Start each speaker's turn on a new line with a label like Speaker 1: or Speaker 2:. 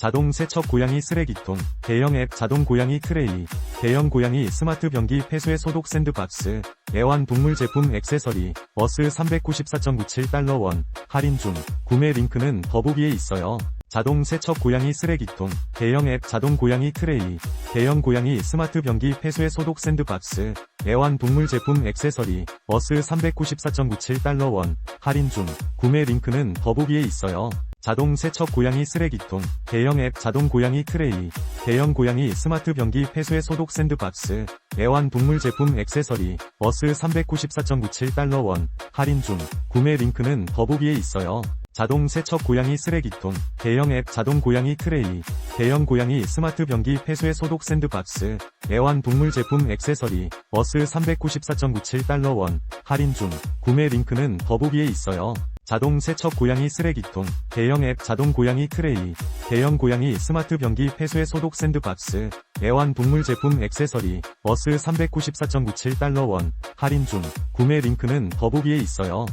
Speaker 1: 자동 세척 고양이 쓰레기통, 대형 앱 자동 고양이 트레이, 대형 고양이 스마트 변기 폐수의 소독 샌드박스, 애완 동물 제품 액세서리, 워스 394.97달러 원, 할인 중, 구매 링크는 더보기에 있어요. 자동 세척 고양이 쓰레기통, 대형 앱 자동 고양이 트레이, 대형 고양이 스마트 변기 폐수의 소독 샌드박스, 애완 동물 제품 액세서리, 워스 394.97달러 원, 할인 중, 구매 링크는 더보기에 있어요. 자동 세척 고양이 쓰레기통, 대형 앱 자동 고양이 트레이, 대형 고양이 스마트 변기 폐수의 소독 샌드박스, 애완 동물 제품 액세서리, 워스 394.97달러 원, 할인 중, 구매 링크는 더보기에 있어요. 자동 세척 고양이 쓰레기통, 대형 앱 자동 고양이 트레이, 대형 고양이 스마트 변기 폐수의 소독 샌드박스, 애완 동물 제품 액세서리, 워스 394.97달러 원, 할인 중, 구매 링크는 더보기에 있어요. 자동 세척 고양이 쓰레기통, 대형 앱 자동 고양이 트레이, 대형 고양이 스마트 변기 폐수의 소독 샌드박스, 애완 동물 제품 액세서리, 워스 394.97달러 원, 할인 중, 구매 링크는 더보기에 있어요.